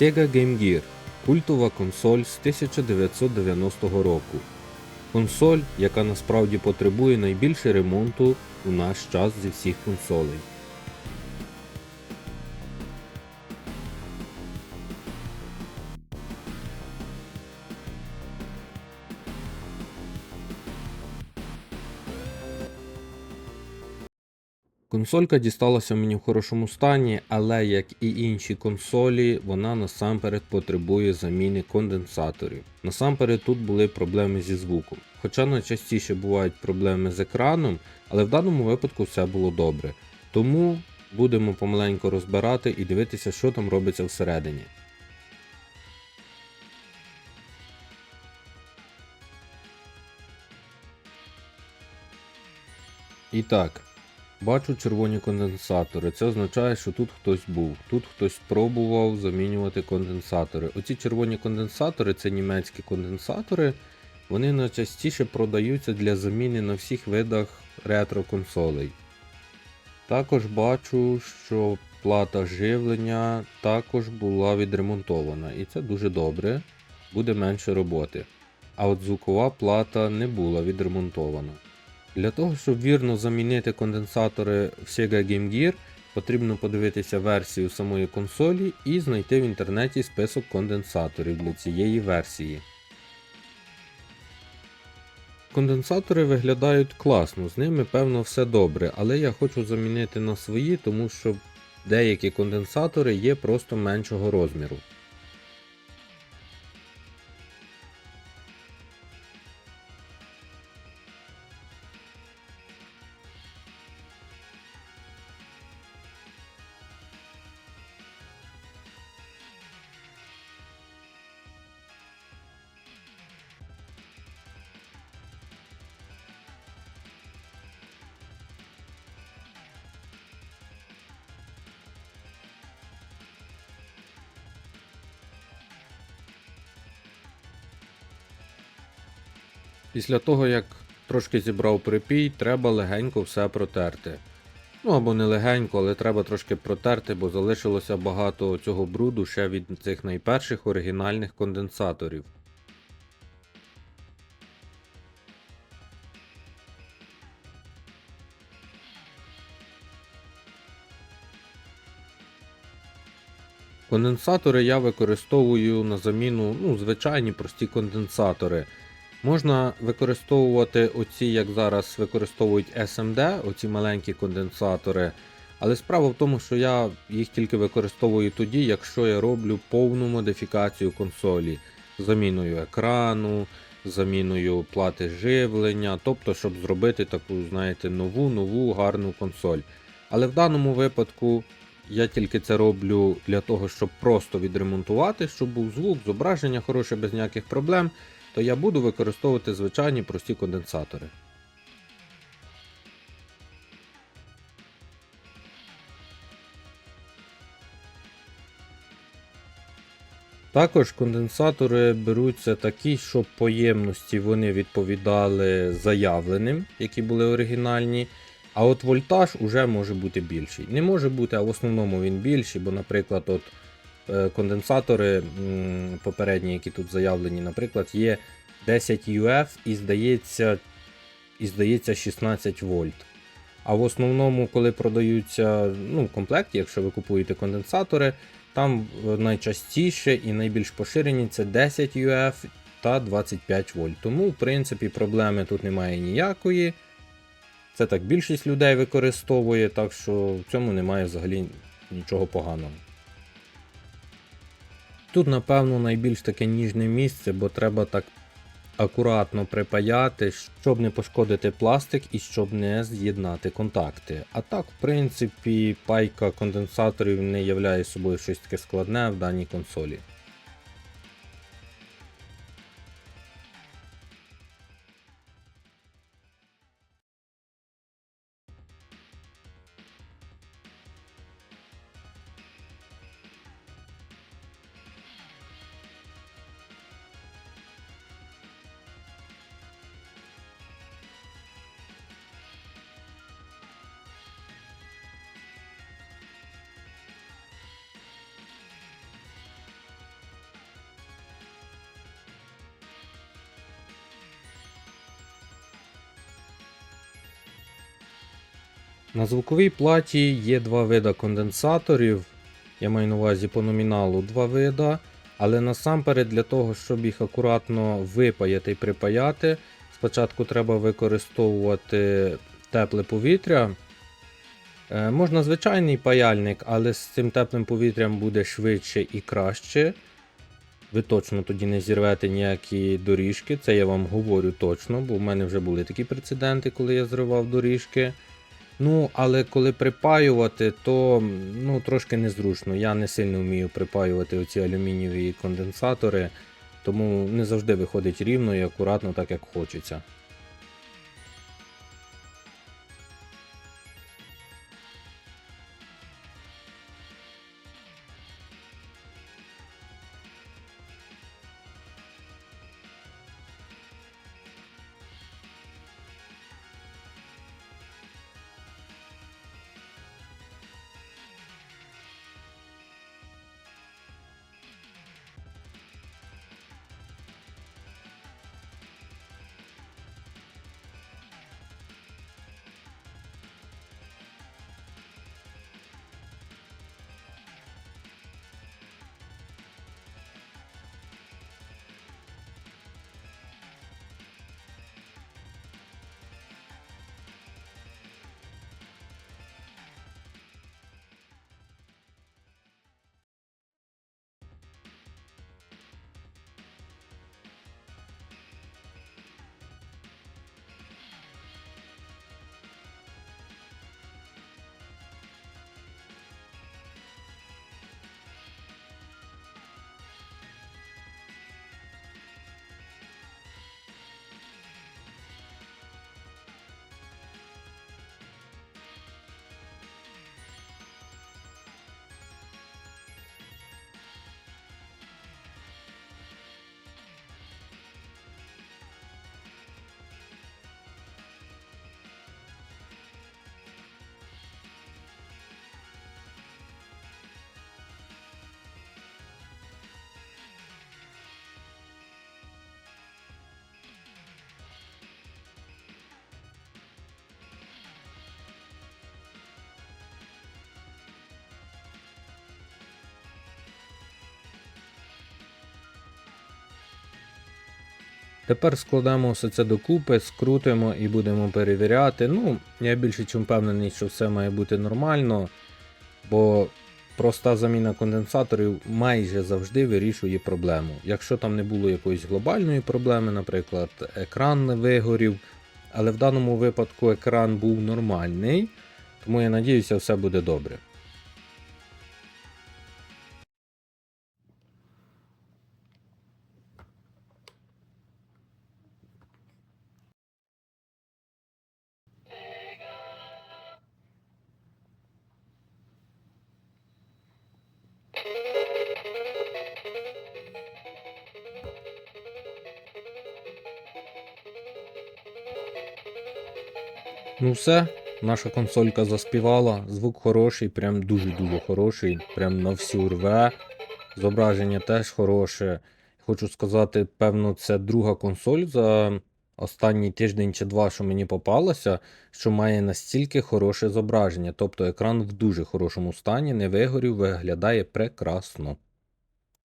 Sega Game Gear культова консоль з 1990 року. Консоль, яка насправді потребує найбільше ремонту у наш час зі всіх консолей. Консолька дісталася мені в хорошому стані, але як і інші консолі, вона насамперед потребує заміни конденсаторів. Насамперед тут були проблеми зі звуком. Хоча найчастіше бувають проблеми з екраном, але в даному випадку все було добре. Тому будемо помаленьку розбирати і дивитися, що там робиться всередині. І так, Бачу червоні конденсатори. Це означає, що тут хтось був. Тут хтось пробував замінювати конденсатори. Оці червоні конденсатори це німецькі конденсатори. Вони найчастіше продаються для заміни на всіх видах ретро-консолей. Також бачу, що плата живлення також була відремонтована, і це дуже добре, буде менше роботи. А от звукова плата не була відремонтована. Для того, щоб вірно замінити конденсатори в Sega Game Gear, потрібно подивитися версію самої консолі і знайти в інтернеті список конденсаторів для цієї версії. Конденсатори виглядають класно, з ними певно все добре, але я хочу замінити на свої, тому що деякі конденсатори є просто меншого розміру. Після того, як трошки зібрав припій, треба легенько все протерти. Ну або не легенько, але треба трошки протерти, бо залишилося багато цього бруду ще від цих найперших оригінальних конденсаторів. Конденсатори я використовую на заміну ну, звичайні прості конденсатори. Можна використовувати оці, як зараз використовують SMD, оці маленькі конденсатори. Але справа в тому, що я їх тільки використовую тоді, якщо я роблю повну модифікацію консолі заміною екрану, заміною плати живлення, тобто, щоб зробити таку, знаєте, нову нову гарну консоль. Але в даному випадку я тільки це роблю для того, щоб просто відремонтувати, щоб був звук, зображення хороше без ніяких проблем то я буду використовувати звичайні прості конденсатори. Також конденсатори беруться такі, щоб по ємності вони відповідали заявленим, які були оригінальні. А от вольтаж уже може бути більший. Не може бути, а в основному він більший, бо, наприклад, от конденсатори попередні, які тут заявлені, наприклад, є 10 UF і здається, і здається 16 вольт. А в основному, коли продаються ну, в комплекті, якщо ви купуєте конденсатори, там е, найчастіше і найбільш поширені це 10 UF та 25 вольт. Тому, в принципі, проблеми тут немає ніякої. Це так більшість людей використовує, так що в цьому немає взагалі нічого поганого. Тут, напевно, найбільш таке ніжне місце, бо треба так акуратно припаяти, щоб не пошкодити пластик і щоб не з'єднати контакти. А так, в принципі, пайка конденсаторів не являє собою щось таке складне в даній консолі. На звуковій платі є два вида конденсаторів. Я маю на увазі по номіналу два вида. Але насамперед для того, щоб їх акуратно випаяти і припаяти, спочатку треба використовувати тепле повітря. Е, Можна звичайний паяльник, але з цим теплим повітрям буде швидше і краще. Ви точно тоді не зірвете ніякі доріжки, це я вам говорю точно, бо в мене вже були такі прецеденти, коли я зривав доріжки. Ну, але коли припаювати, то ну, трошки незручно. Я не сильно вмію припаювати оці алюмінієві конденсатори, тому не завжди виходить рівно і акуратно, так як хочеться. Тепер складемо все це докупи, скрутимо і будемо перевіряти. Ну, я більше чим впевнений, що все має бути нормально, бо проста заміна конденсаторів майже завжди вирішує проблему. Якщо там не було якоїсь глобальної проблеми, наприклад, екран не вигорів, але в даному випадку екран був нормальний, тому я надіюся, все буде добре. Ну все, наша консолька заспівала, звук хороший, прям дуже-дуже хороший, прям на всю рве. Зображення теж хороше. Хочу сказати, певно, це друга консоль за останній тиждень чи два, що мені попалося, що має настільки хороше зображення. Тобто екран в дуже хорошому стані, не вигорів, виглядає прекрасно.